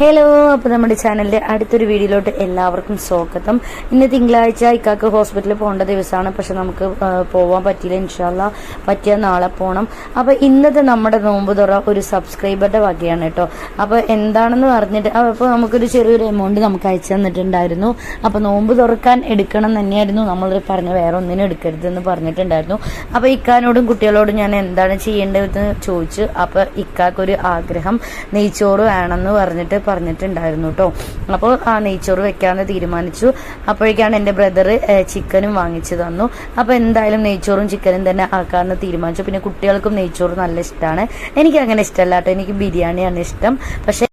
Hello അപ്പോൾ നമ്മുടെ ചാനലിന്റെ അടുത്തൊരു വീഡിയോയിലോട്ട് എല്ലാവർക്കും സ്വാഗതം. ഇന്ന് തിങ്കളാഴ്ച ഇക്കാക്ക് ഹോസ്പിറ്റലിൽ പോകേണ്ട ദിവസമാണ്. പക്ഷെ നമുക്ക് പോകാൻ പറ്റിയില്ല ഇൻഷാല്ല പറ്റിയ നാളെ പോകണം അപ്പോൾ ഇന്നത്തെ നമ്മുടെ നോമ്പ് തുറ ഒരു സബ്സ്ക്രൈബറുടെ വകയാണ് കേട്ടോ. അപ്പോൾ എന്താണെന്ന് പറഞ്ഞിട്ട് അപ്പോൾ നമുക്കൊരു ചെറിയൊരു എമൗണ്ട് നമുക്ക് അയച്ചു തന്നിട്ടുണ്ടായിരുന്നു. അപ്പോൾ നോമ്പ് തുറക്കാൻ എടുക്കണം തന്നെയായിരുന്നു. നമ്മൾ പറഞ്ഞ വേറെ ഒന്നിനും എടുക്കരുതെന്ന് പറഞ്ഞിട്ടുണ്ടായിരുന്നു. അപ്പോൾ ഇക്കാനോടും കുട്ടികളോടും ഞാൻ എന്താണ് ചെയ്യേണ്ടതെന്ന് ചോദിച്ചു. അപ്പോൾ ഇക്കാക്കൊരു ആഗ്രഹം നെയ്ച്ചോറ് വേണമെന്ന് പറഞ്ഞിട്ട് പറഞ്ഞിട്ടുണ്ടായിരുന്നു കേട്ടോ അപ്പോൾ ആ നെയ്ച്ചോറ് വെക്കാമെന്ന് തീരുമാനിച്ചു. അപ്പോഴേക്കാണ് എന്റെ ബ്രദർ ചിക്കനും വാങ്ങിച്ചു തന്നു. അപ്പോൾ എന്തായാലും നെയ്ച്ചോറും ചിക്കനും തന്നെ ആക്കാമെന്ന് തീരുമാനിച്ചു. പിന്നെ കുട്ടികൾക്കും നെയ്ച്ചോറ് നല്ല ഇഷ്ടമാണ് എനിക്ക് അങ്ങനെ ഇഷ്ടമല്ല കേട്ടോ എനിക്ക് ബിരിയാണിയാണ് ഇഷ്ടം. പക്ഷേ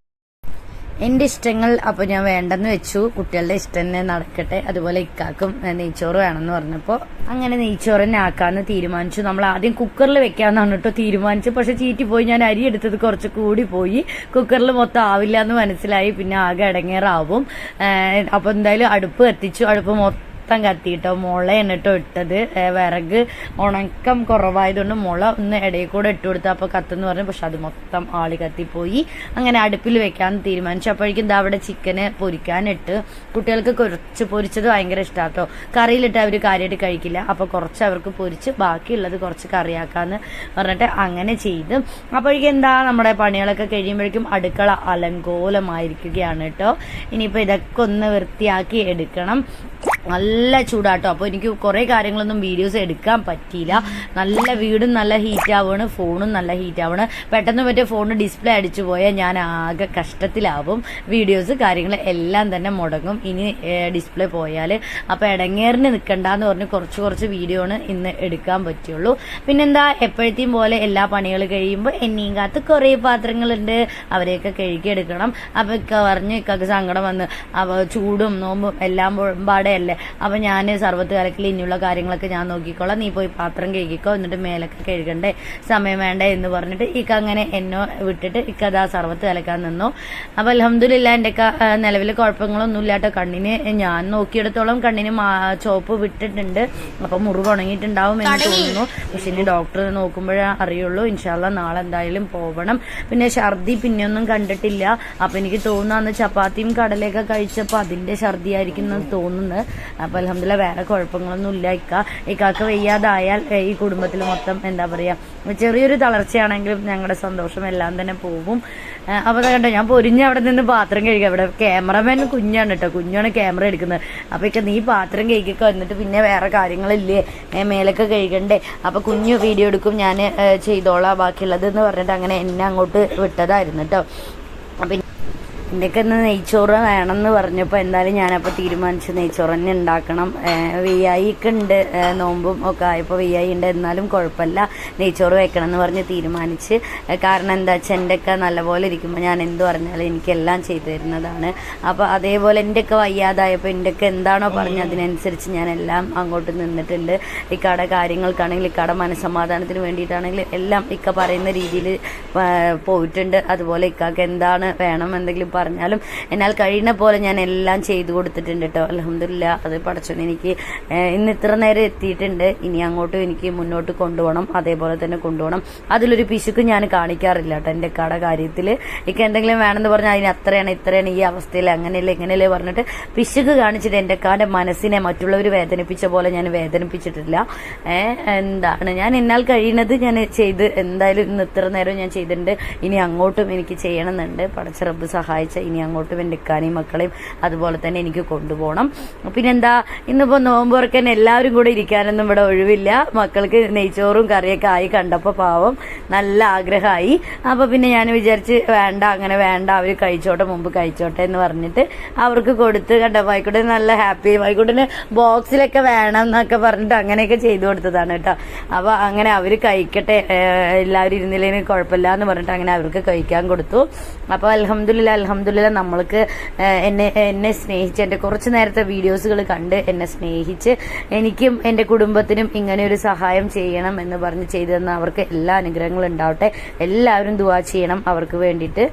എന്റെ ഇഷ്ടങ്ങൾ അപ്പൊ ഞാൻ വേണ്ടെന്ന് വെച്ചു. കുട്ടികളുടെ ഇഷ്ടം തന്നെ നടക്കട്ടെ. അതുപോലെ ഇക്കാക്കും നെയ്ച്ചോറ് വേണമെന്ന് പറഞ്ഞപ്പോൾ അങ്ങനെ നെയ്ച്ചോറ് തന്നെ ആക്കാന്ന് തീരുമാനിച്ചു. നമ്മൾ ആദ്യം കുക്കറിൽ വെക്കാന്ന് കേട്ടോ തീരുമാനിച്ചു പക്ഷെ ചീറ്റി പോയി. ഞാൻ അരി എടുത്തത് കുറച്ച് കൂടി പോയി. കുക്കറിൽ മൊത്തം ആവില്ല എന്ന് മനസ്സിലായി. പിന്നെ ആകെ ഇടങ്ങേറാവും. ഏ, അപ്പൊ എന്തായാലും അടുപ്പ് കത്തിച്ചു. അടുപ്പ് മൊത്തം മൊത്തം കത്തിയിട്ടോ മുളയാണ് കേട്ടോ ഇട്ടത്. വിറക് ഉണക്കം കുറവായതുകൊണ്ട് മുള ഒന്ന് ഇടയിൽ കൂടെ ഇട്ട് കൊടുത്തു. അപ്പോൾ കത്തെന്ന് പറഞ്ഞു പക്ഷെ അത് മൊത്തം ആളി കത്തിപ്പോയി. അങ്ങനെ അടുപ്പിൽ വെക്കാൻ തീരുമാനിച്ചു. അപ്പോഴേക്കും ഇതാ അവിടെ ചിക്കന് പൊരിക്കാനിട്ട്. കുട്ടികൾക്ക് കുറച്ച് പൊരിച്ചത് ഭയങ്കര ഇഷ്ടമാണ് കേട്ടോ കറിയിലിട്ട് അവർ കാര്യമായിട്ട് കഴിക്കില്ല. അപ്പോൾ കുറച്ച് അവർക്ക് പൊരിച്ച് ബാക്കിയുള്ളത് കുറച്ച് കറിയാക്കാന്ന് പറഞ്ഞിട്ട് അങ്ങനെ ചെയ്ത്. അപ്പോഴേക്കും എന്താ നമ്മുടെ പണികളൊക്കെ കഴിയുമ്പോഴേക്കും അടുക്കള അലങ്കോലമായിരിക്കുകയാണ് കേട്ടോ. ഇനിയിപ്പോൾ ഇതൊക്കെ ഒന്ന് വൃത്തിയാക്കി എടുക്കണം. നല്ല ചൂടാട്ടോ. അപ്പോൾ എനിക്ക് കുറേ കാര്യങ്ങളൊന്നും വീഡിയോസ് എടുക്കാൻ പറ്റിയില്ല. നല്ല വീടും നല്ല ഹീറ്റ് ആവുകയാണ് ഫോണും നല്ല ഹീറ്റ് ആവുകയാണ് പെട്ടെന്ന് പറ്റിയ ഫോണ് ഡിസ്പ്ലേ അടിച്ചു പോയാൽ ഞാൻ ആകെ കഷ്ടത്തിലാവും. വീഡിയോസ് കാര്യങ്ങൾ എല്ലാം തന്നെ മുടങ്ങും. ഇനി ഡിസ്പ്ലേ പോയാൽ അപ്പോൾ ഇടങ്ങേറിന് നിൽക്കണ്ടെന്ന് പറഞ്ഞ് കുറച്ച് കുറച്ച് വീഡിയോ ഇന്ന് എടുക്കാൻ പറ്റുള്ളൂ. പിന്നെന്താ എപ്പോഴത്തെയും പോലെ എല്ലാ പണികൾ കഴിയുമ്പോൾ എന്നെയും കാത്ത് കുറേ പാത്രങ്ങളുണ്ട്. അവരെയൊക്കെ കഴുകിയെടുക്കണം. അപ്പോൾ ഇക്ക പറഞ്ഞ് ഇക്കൊക്കെ സങ്കടം വന്ന്. ചൂടും നോമ്പും എല്ലാം പാടെ അല്ലേ? അപ്പൊ ഞാൻ സർവത്ത് കലക്കിൽ ഇനിയുള്ള കാര്യങ്ങളൊക്കെ ഞാൻ നോക്കിക്കോളാം. നീ പോയി പാത്രം കഴുകിക്കോ എന്നിട്ട് മേലൊക്കെ കഴുകണ്ടേ. സമയം വേണ്ടേ എന്ന് പറഞ്ഞിട്ട് ഇക്ക അങ്ങനെ എന്നോ വിട്ടിട്ട് ഇക്ക അതാ സർവത്ത് കലക്കാൻ നിന്നു. അപ്പൊ അലഹമില്ല എന്റെ നിലവിൽ കുഴപ്പങ്ങളൊന്നും ഇല്ലാട്ടോ കണ്ണിന് ഞാൻ നോക്കിയെടുത്തോളം കണ്ണിന് ചോപ്പ് വിട്ടിട്ടുണ്ട്. അപ്പൊ മുറിവ് ഉണങ്ങിയിട്ടുണ്ടാവും എന്ന് തോന്നുന്നു. പക്ഷെ ഇനി ഡോക്ടർ നോക്കുമ്പോഴേ അറിയുള്ളൂ. ഇൻഷാല്ല നാളെ എന്തായാലും പോവണം. പിന്നെ ഛർദി പിന്നെയൊന്നും കണ്ടിട്ടില്ല. അപ്പൊ എനിക്ക് തോന്നുന്നു അന്ന് ചപ്പാത്തിയും കടലയൊക്കെ കഴിച്ചപ്പോൾ അതിന്റെ ഛർദിയായിരിക്കും എന്ന് തോന്നുന്നത്. അപ്പൊ അലഹമില്ല വേറെ കുഴപ്പങ്ങളൊന്നും ഇല്ല. ഇക്ക ഇക്കാക്ക് വയ്യാതായാൽ ഈ കുടുംബത്തിൽ മൊത്തം എന്താ പറയാ ചെറിയൊരു തളർച്ചയാണെങ്കിലും ഞങ്ങളുടെ സന്തോഷം എല്ലാം തന്നെ പോകും. അപ്പോൾ കണ്ടോ ഞാൻ പൊരിഞ്ഞ് അവിടെ നിന്ന് പാത്രം കഴുകുക അവിടെ ക്യാമറമാൻ കുഞ്ഞാണ് കേട്ടോ കുഞ്ഞാണ് ക്യാമറ എടുക്കുന്നത്. അപ്പൊ ഇക്ക നീ പാത്രം കഴുകിക്കോ വന്നിട്ട് പിന്നെ വേറെ കാര്യങ്ങളില്ലേ? മേലൊക്കെ കഴിക്കണ്ടേ അപ്പൊ കുഞ്ഞു വീഡിയോ എടുക്കും ഞാൻ ചെയ്തോളാം ബാക്കിയുള്ളത് എന്ന് പറഞ്ഞിട്ട് അങ്ങനെ എന്നെ അങ്ങോട്ട് വിട്ടതായിരുന്നു കേട്ടോ അപ്പൊ എന്തൊക്കെ ഇന്ന് നെയ്ച്ചോറ് വേണമെന്ന് പറഞ്ഞപ്പോൾ എന്തായാലും ഞാനപ്പോൾ തീരുമാനിച്ചു നെയ്ച്ചോറ് തന്നെ ഉണ്ടാക്കണം വി ഉണ്ട് നോമ്പും ഒക്കെ ആയപ്പോൾ വി ഐ ഉണ്ട് എന്നാലും കുഴപ്പമില്ല. നെയ്ച്ചോറ് വെക്കണം എന്ന് പറഞ്ഞ് തീരുമാനിച്ച്. കാരണം എന്താ വെച്ചാൽ എന്റെയൊക്കെ നല്ലപോലെ ഇരിക്കുമ്പോൾ ഞാൻ എന്ത് പറഞ്ഞാലും എനിക്കെല്ലാം ചെയ്തു തരുന്നതാണ്. അപ്പോൾ അതേപോലെ എന്റെയൊക്കെ വയ്യാതായപ്പോൾ എന്റെയൊക്കെ എന്താണോ പറഞ്ഞത് അതിനനുസരിച്ച് ഞാൻ എല്ലാം അങ്ങോട്ട് നിന്നിട്ടുണ്ട്. ഇക്കാടെ കാര്യങ്ങൾക്കാണെങ്കിൽ ഇക്കാടെ മനസ്സമാധാനത്തിന് വേണ്ടിയിട്ടാണെങ്കിലും എല്ലാം ഇക്ക പറയുന്ന രീതിയിൽ പോയിട്ടുണ്ട്. അതുപോലെ ഇക്കാക്ക് എന്താണ് വേണം എന്തെങ്കിലും പറഞ്ഞാലും എന്നാൽ കഴിയുന്ന പോലെ ഞാൻ എല്ലാം ചെയ്തു കൊടുത്തിട്ടുണ്ട് കേട്ടോ അലഹമില്ല അത് പഠിച്ചോണ്ട് എനിക്ക് ഇന്ന് ഇത്ര നേരം എത്തിയിട്ടുണ്ട്. ഇനി അങ്ങോട്ടും എനിക്ക് മുന്നോട്ട് കൊണ്ടുപോകണം അതേപോലെ തന്നെ കൊണ്ടുപോകണം. അതിലൊരു പിശുക്ക് ഞാൻ കാണിക്കാറില്ല കേട്ടോ എന്റെ കട കാര്യത്തിൽ എനിക്ക് എന്തെങ്കിലും വേണമെന്ന് പറഞ്ഞാൽ അതിന് അത്രയാണ് ഇത്രയാണ് ഈ അവസ്ഥയിൽ അങ്ങനെയല്ലേ ഇങ്ങനെയല്ലേ പറഞ്ഞിട്ട് പിശുക്ക് കാണിച്ചിട്ട് എന്റെ കാന്റെ മനസ്സിനെ മറ്റുള്ളവർ വേദനിപ്പിച്ച പോലെ ഞാൻ വേദനിപ്പിച്ചിട്ടില്ല. എന്താണ്? ഞാൻ എന്നാൽ കഴിയുന്നത് ഞാൻ ചെയ്ത് എന്തായാലും ഇന്ന് ഇത്ര നേരം ഞാൻ ചെയ്തിട്ടുണ്ട്. ഇനി അങ്ങോട്ടും എനിക്ക് ചെയ്യണമെന്നുണ്ട്. പടച്ച റബ്ബ് സഹായിച്ച ഇനി അങ്ങോട്ട് എന്റെ ഇക്കാനെയും മക്കളെയും അതുപോലെ തന്നെ എനിക്ക് കൊണ്ടുപോകണം. പിന്നെന്താ ഇന്നിപ്പോൾ നോമ്പ് തുറക്കാൻ എല്ലാവരും കൂടെ ഇരിക്കാനൊന്നും ഇവിടെ ഒഴിവില്ല. മക്കൾക്ക് നെയ്ച്ചോറും കറിയൊക്കെ ആയി കണ്ടപ്പോൾ പാവം നല്ല ആഗ്രഹമായി. അപ്പോൾ പിന്നെ ഞാൻ വിചാരിച്ച് വേണ്ട അങ്ങനെ വേണ്ട അവർ കഴിച്ചോട്ടെ മുമ്പ് കഴിച്ചോട്ടെ എന്ന് പറഞ്ഞിട്ട് അവർക്ക് കൊടുത്ത് കണ്ട ആയിക്കോട്ടെ നല്ല ഹാപ്പി ആയിക്കോട്ടെ ബോക്സിലൊക്കെ വേണം എന്നൊക്കെ പറഞ്ഞിട്ട് അങ്ങനെയൊക്കെ ചെയ്തു കൊടുത്തതാണ് കേട്ടോ. അപ്പോൾ അങ്ങനെ അവർ കഴിക്കട്ടെ എല്ലാവരും ഇരുന്നില്ലെങ്കിൽ കുഴപ്പമില്ല എന്ന് പറഞ്ഞിട്ട് അങ്ങനെ അവർക്ക് കഴിക്കാൻ കൊടുത്തു. അപ്പോൾ അലഹമുല്ല അലഹമുല്ല നമ്മൾക്ക് എന്നെ എന്നെ സ്നേഹിച്ച് എന്റെ കുറച്ച് നേരത്തെ വീഡിയോസുകൾ കണ്ട് എന്നെ സ്നേഹിച്ച് എനിക്കും എന്റെ കുടുംബത്തിനും ഇങ്ങനെ ഒരു സഹായം ചെയ്യണം എന്ന് പറഞ്ഞ് ചെയ്തു തന്ന അവർക്ക് എല്ലാ അനുഗ്രഹങ്ങളും ഉണ്ടാവട്ടെ. എല്ലാവരും ദുവാ ചെയ്യണം അവർക്ക് വേണ്ടിയിട്ട്.